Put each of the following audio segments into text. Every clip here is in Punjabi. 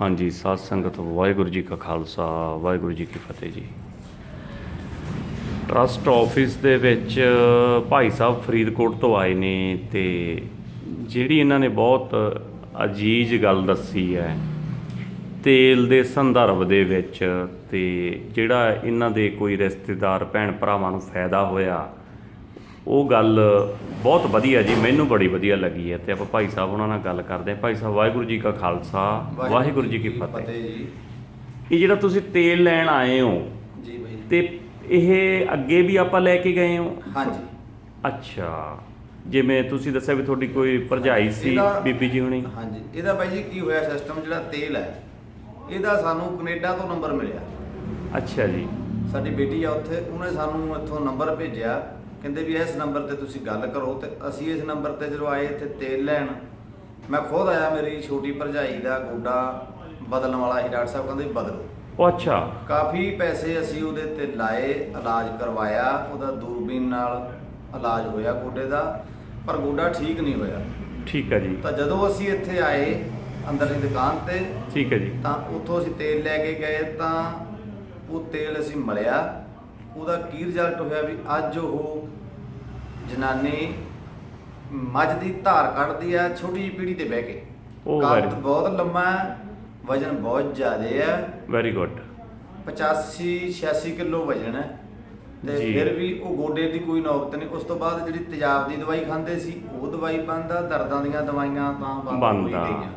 ਹਾਂਜੀ, ਸਾਧ ਸੰਗਤ, ਵਾਹਿਗੁਰੂ ਜੀ ਕਾ ਖਾਲਸਾ, ਵਾਹਿਗੁਰੂ ਜੀ ਕੀ ਫਤਿਹ ਜੀ। ਟਰਸਟ ਆਫਿਸ ਦੇ ਵਿੱਚ ਭਾਈ ਸਾਹਿਬ ਫਰੀਦਕੋਟ ਤੋਂ ਆਏ ਨੇ ਤੇ ਜਿਹੜੀ ਇਹਨਾਂ ਨੇ ਬਹੁਤ ਅਜੀਜ਼ ਗੱਲ ਦੱਸੀ ਹੈ, ਤੇਲ ਦੇ ਸੰਦਰਭ ਦੇ ਵਿੱਚ ਤੇ ਜਿਹੜਾ ਇਹਨਾਂ ਦੇ ਕੋਈ ਰਿਸ਼ਤੇਦਾਰ, ਭੈਣ ਭਰਾਵਾਂ ਨੂੰ ਫਾਇਦਾ ਹੋਇਆ ਉਹ ਗੱਲ ਬਹੁਤ ਵਧੀਆ ਜੀ ਮੈਨੂੰ ਬੜੀ ਵਧੀਆ ਲੱਗੀ ਹੈ। ਤੇ ਆਪਾਂ ਭਾਈ ਸਾਹਿਬ ਉਹਨਾਂ ਨਾਲ ਗੱਲ ਕਰਦੇ ਹਾਂ। ਭਾਈ ਸਾਹਿਬ ਵਾਹਿਗੁਰੂ ਜੀ ਕਾ ਖਾਲਸਾ ਵਾਹਿਗੁਰੂ ਜੀ ਕੀ ਫਤਿਹ। ਜੀ। ਇਹ ਜਿਹੜਾ ਤੁਸੀਂ ਤੇਲ ਲੈਣ ਆਏ ਹੋ ਜੀ ਭਾਈ ਤੇ ਇਹ ਅੱਗੇ ਵੀ ਆਪਾਂ ਲੈ ਕੇ ਗਏ ਹੋ? ਹਾਂਜੀ। ਅੱਛਾ। ਜਿਵੇਂ ਤੁਸੀਂ ਦੱਸਿਆ ਵੀ ਤੁਹਾਡੀ ਕੋਈ ਭਰਜਾਈ ਸੀ ਇਹਦਾ- ਬੀਬੀ ਜੀ ਹੁਣੀ। ਹਾਂਜੀ। ਇਹਦਾ ਬਾਈ ਜੀ ਕੀ ਹੋਇਆ ਸਿਸਟਮ ਜਿਹੜਾ ਤੇਲ ਹੈ ਇਹਦਾ ਸਾਨੂੰ ਕੈਨੇਡਾ ਤੋਂ ਨੰਬਰ ਮਿਲਿਆ। ਅੱਛਾ ਜੀ। ਸਾਡੀ ਬੇਟੀ ਆ ਉੱਥੇ ਉਹਨੇ ਸਾਨੂੰ ਇੱਥੋਂ ਨੰਬਰ ਭੇਜਿਆ। ਕਹਿੰਦੇ ਵੀ ਇਸ ਨੰਬਰ ਤੇ ਤੁਸੀਂ ਗੱਲ ਕਰੋ ਤੇ ਅਸੀਂ ਇਸ ਨੰਬਰ ਤੇ ਜਦੋਂ ਆਏ ਇੱਥੇ ਤੇਲ ਲੈਣ ਮੈਂ ਖੁਦ ਆਇਆ ਮੇਰੀ ਛੋਟੀ ਭਰਜਾਈ ਦਾ ਗੋਡਾ ਬਦਲਣ ਵਾਲਾ ਸੀ ਡਾਕਟਰ ਸਾਹਿਬ ਕਹਿੰਦੇ ਬਦਲੋ। ਉਹ ਅੱਛਾ। ਕਾਫੀ ਪੈਸੇ ਅਸੀਂ ਉਹਦੇ ਤੇ ਲਾਏ ਇਲਾਜ ਕਰਵਾਇਆ ਉਹਦਾ ਦੂਰਬੀਨ ਨਾਲ ਇਲਾਜ ਹੋਇਆ ਗੋਡੇ ਦਾ ਪਰ ਗੋਡਾ ਠੀਕ ਨਹੀਂ ਹੋਇਆ। ਠੀਕ ਹੈ ਜੀ। ਤਾਂ ਜਦੋਂ ਅਸੀਂ ਇੱਥੇ ਆਏ ਅੰਦਰਲੀ ਦੁਕਾਨ ਤੇ ਠੀਕ ਹੈ ਜੀ। ਤਾਂ ਉੱਥੋਂ ਅਸੀਂ ਤੇਲ ਲੈ ਕੇ ਗਏ ਤਾਂ ਉਹ ਤੇਲ ਅਸੀਂ ਮਲਿਆ। ਉਹਦਾ ਕੀ ਰਿਜ਼ਲਟ ਹੋਇਆ ਵੀ ਅੱਜ ਉਹ ਜਨਾਨੀ ਮੱਝ ਦੀ ਧਾਰ ਕੱਢਦੀ ਆ ਛੋਟੀ ਜਿਹੀ ਪੀੜੀ ਤੇ ਬਹਿ ਕੇ। ਉਹ ਕੱਦ ਬਹੁਤ ਲੰਮਾ ਹੈ ਵਜਨ ਬਹੁਤ ਜ਼ਿਆਦਾ ਹੈ ਵੈਰੀ ਗੁੱਡ 85 86 ਕਿਲੋ ਵਜਨ ਹੈ। ਤੇ। ਫਿਰ ਵੀ ਉਹ ਗੋਡੇ ਦੀ ਕੋਈ ਨੌਬਤ ਨਹੀਂ। ਉਸ ਤੋਂ ਬਾਅਦ ਜਿਹੜੀ ਤੇਜ਼ਾਬ ਦੀ ਦਵਾਈ ਖਾਂਦੇ ਸੀ ਉਹ ਦਵਾਈ ਬੰਦ ਦਰਦਾਂ ਦੀਆਂ ਦਵਾਈਆਂ ਤਾਂ ਬੰਦ ਆ। ਗਈਆਂ।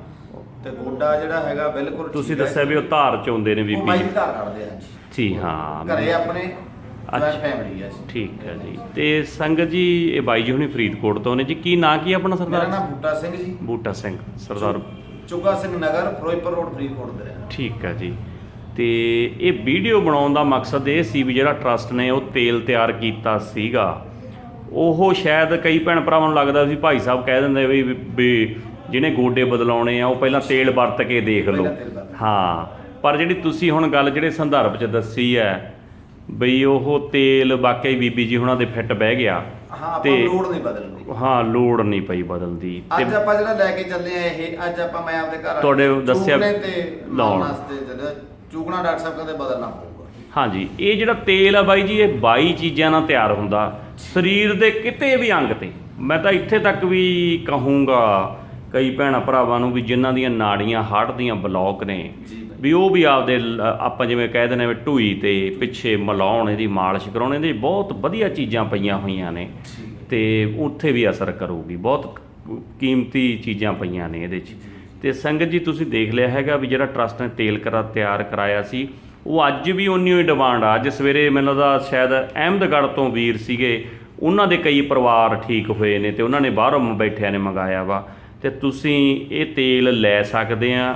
ਤੇ ਗੋਡਾ ਜਿਹੜਾ ਹੈਗਾ ਬਿਲਕੁਲ ਤੁਸੀਂ ਹੈ। ਦੱਸਿਆ ਵੀ ਉਹ ਧਾਰ ਚੋਂਦੇ ਨੇ ਉਹ ਬੀਬੀ। ਮਾਈ ਜੀ ਦੀ ਧਾਰ ਕੱਢਦੇ ਆ ਜੀ ਜੀ ਹਾਂ। ਘਰੇ ਆਪਣੇ ਅੱਛਾ। ਫੈਮਿਲੀ ਆ ਜੀ। ਠੀਕ ਹੈ ਜੀ। ਤੇ ਸੰਗਤ ਜੀ ਇਹ ਬਾਈ ਜੀ ਹੁਣੀ ਫਰੀਦਕੋਟ ਤੋਂ ਨੇ ਜੀ। ਕੀ ਨਾਂ ਕੀ ਆਪਣਾ ਮੇਰਾ ਸਰਦਾਰ ਨਾਮ ਬੂਟਾ ਸਿੰਘ ਜੀ। ਬੂਟਾ ਸਿੰਘ ਸਰਦਾਰ ਚੁੱਗਾ ਸਿੰਘ ਨਗਰ ਫਿਰੋਜ਼ਪੁਰ ਰੋਡ ਫਰੀਦਕੋਟ ਦੇ ਰਹਿਣ ਠੀਕ ਹੈ ਜੀ। ਤੇ ਇਹ ਵੀਡੀਓ ਬਣਾਉਣ ਦਾ ਮਕਸਦ ਇਹ ਸੀ ਵੀ ਜਿਹੜਾ ਟਰਸਟ ਨੇ ਉਹ ਤੇਲ ਤਿਆਰ ਕੀਤਾ ਸੀਗਾ। ਉਹ ਸ਼ਾਇਦ ਕਈ ਭੈਣ ਭਰਾਵਾਂ ਨੂੰ ਲੱਗਦਾ ਸੀ ਭਾਈ ਸਾਹਿਬ ਕਹਿ ਦਿੰਦੇ ਵੀ ਵੀ ਜਿਹਨੇ ਗੋਡੇ ਬਦਲਾਉਣੇ ਆ ਉਹ ਪਹਿਲਾਂ ਤੇਲ ਵਰਤ ਕੇ ਦੇਖ ਲਓ। ਪਹਿਲਾਂ ਤੇਲ ਵਰਤ। ਹਾਂ। ਪਰ ਜਿਹੜੀ ਤੁਸੀਂ ਹੁਣ ਗੱਲ ਜਿਹੜੇ ਸੰਦਰਭ 'ਚ ਦੱਸੀ ਹੈ ਬਈ ਉਹ ਤੇਲ ਵਾਕਈ ਬੀਬੀ ਜੀ ਹੁਣਾਂ ਦੇ ਫਿੱਟ ਬਹਿ ਗਿਆ। ਹਾਂ ਆਪਾਂ ਲੋੜ ਨਹੀਂ ਬਦਲਦੀ। ਹਾਂ ਲੋੜ ਨਹੀਂ ਪਈ ਬਦਲਦੀ। ਤੇ ਅੱਜ ਆਪਾਂ ਜਿਹੜਾ ਲੈ ਕੇ ਚੱਲੇ ਆ ਇਹ ਅੱਜ ਆਪਾਂ ਮੈਂ ਆਪਦੇ ਘਰ ਤੁਹਾਡੇ ਦੱਸਿਆ- ਚੂਕਣੇ ਤੇ ਲਾਉਣ। ਲਾਉਣ। ਵਾਸਤੇ ਜਿਹੜਾ ਚੂਕਣਾ ਡਾਕਟਰ ਸਾਹਿਬ ਕਹਿੰਦੇ ਬਦਲਣਾ ਪਊਗਾ। ਹਾਂਜੀ ਇਹ ਜਿਹੜਾ ਤੇਲ ਆ ਬਾਈ ਜੀ ਇਹ 22 ਚੀਜ਼ਾਂ ਨਾਲ ਤਿਆਰ ਹੁੰਦਾ। ਸਰੀਰ ਦੇ ਕਿਤੇ ਵੀ ਅੰਗ ਤੇ। ਮੈਂ ਤਾਂ ਇੱਥੇ ਤੱਕ ਵੀ ਕਹੂੰਗਾ ਕਈ ਭੈਣਾਂ ਭਰਾਵਾਂ ਨੂੰ ਵੀ ਜਿਨ੍ਹਾਂ ਦੀਆਂ ਨਾੜੀਆਂ ਹਾਰਟ ਦੀਆਂ ਬਲੌਕ ਨੇ। ਜੀ। ਵੀ ਉਹ ਵੀ ਆਪਦੇ ਲ- ਆਪਾਂ ਜਿਵੇਂ ਕਹਿ ਦਿੰਦੇ ਆ ਵੀ ਢੂਈ ਤੇ ਪਿੱਛੇ ਮਲਾਉਣ ਇਹਦੀ ਮਾਲਿਸ਼ ਕਰਾਉਣ, ਇਹਦੇ ਬਹੁਤ ਵਧੀਆ ਚੀਜ਼ਾਂ ਪਈਆਂ ਹੋਈਆਂ ਨੇ ਠੀਕ ਤੇ ਉੱਥੇ ਵੀ ਅਸਰ ਕਰੂਗੀ, ਬਹੁਤ ਕੀਮਤੀ ਚੀਜ਼ਾਂ ਪਈਆਂ ਨੇ ਇਹਦੇ 'ਚ ਤੇ ਸੰਗਤ ਜੀ, ਤੁਸੀਂ ਦੇਖ ਲਿਆ ਹੈਗਾ ਵੀ ਜਿਹੜਾ ਟਰਸਟ ਨੇ ਤੇਲ ਕਰਾ, ਤਿਆਰ ਕਰਾਇਆ ਸੀ, ਉਹ ਅੱਜ ਵੀ ਉਨੀ ਹੀ ਡਿਮਾਂਡ ਆ। ਅੱਜ ਸਵੇਰੇ ਮੈਨੂੰ ਲੱਗਦਾ ਸ਼ਾਇਦ ਅਹਿਮਦਗੜ੍ਹ ਤੋਂ ਵੀਰ ਸੀਗੇ, ਉਹਨਾਂ ਦੇ ਕਈ ਪਰਿਵਾਰ ਠੀਕ ਹੋਏ ਨੇ ਤੇ ਉਹਨਾਂ ਨੇ ਬਾਹਰੋਂ ਬੈਠਿਆਂ ਨੇ ਮੰਗਾਇਆ ਵਾ। ਤੇ ਤੁਸੀਂ ਇਹ ਤੇਲ ਲੈ ਸਕਦੇ ਆ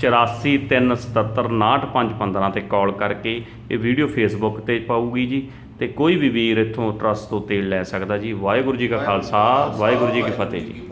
8437795515 ਤੇ ਕਾਲ ਕਰਕੇ ਇਹ ਵੀਡੀਓ ਫੇਸਬੁੱਕ ਤੇ ਪਾਊਗੀ ਜੀ ਤੇ ਕੋਈ ਵੀ ਵੀਰ ਇੱਥੋਂ ਟਰਸਟ ਤੋਂ ਤੇਲ ਲੈ ਸਕਦਾ ਜੀ। ਵਾਹਿਗੁਰੂ ਜੀ ਕਾ ਖਾਲਸਾ, ਵਾਹਿਗੁਰੂ ਜੀ ਕੀ ਫਤਿਹ ਜੀ।